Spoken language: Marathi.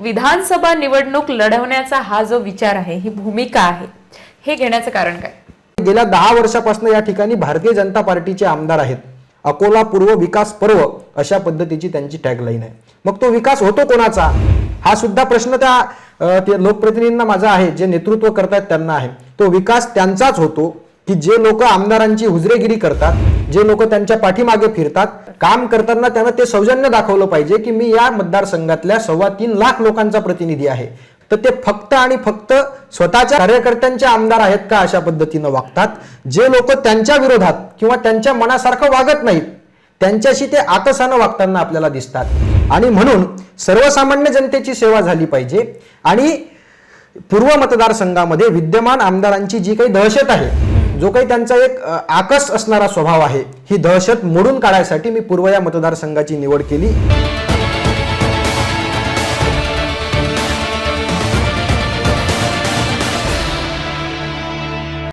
विधानसभा निवडणूक लढवण्याचा हा जो विचार आहे ही भूमिका आहे हे घेण्याचं कारण काय? गेल्या दहा वर्षापासून या ठिकाणी भारतीय जनता पार्टीचे आमदार आहेत. अकोला पूर्व विकास पर्व अशा पद्धतीची त्यांची टॅगलाईन आहे. मग तो विकास होतो कोणाचा? हा सुद्धा प्रश्न त्या ते लोकप्रतिनिधींना माझा आहे जे नेतृत्व करतायत त्यांना आहे. तो विकास त्यांचाच होतो. की जे लोक आमदारांची हुजरेगिरी करतात जे लोक त्यांच्या पाठीमागे फिरतात काम करताना त्यांना ते सौजन्य दाखवलं पाहिजे की मी या मतदारसंघातल्या सव्वा तीन लाख लोकांचा प्रतिनिधी आहे. तर ते फक्त आणि फक्त स्वतःच्या कार्यकर्त्यांचे आमदार आहेत का अशा पद्धतीनं वागतात? जे लोक त्यांच्या विरोधात किंवा त्यांच्या मनासारखं वागत नाहीत त्यांच्याशी ते आतसानं वागताना आपल्याला दिसतात. आणि म्हणून सर्वसामान्य जनतेची सेवा झाली पाहिजे. आणि पूर्व मतदारसंघामध्ये विद्यमान आमदारांची जी काही दहशत आहे जो काही त्यांचा एक आकस असणारा स्वभाव आहे ही दहशत मोडून काढायसाठी मी पूर्व या मतदारसंघाची निवड केली.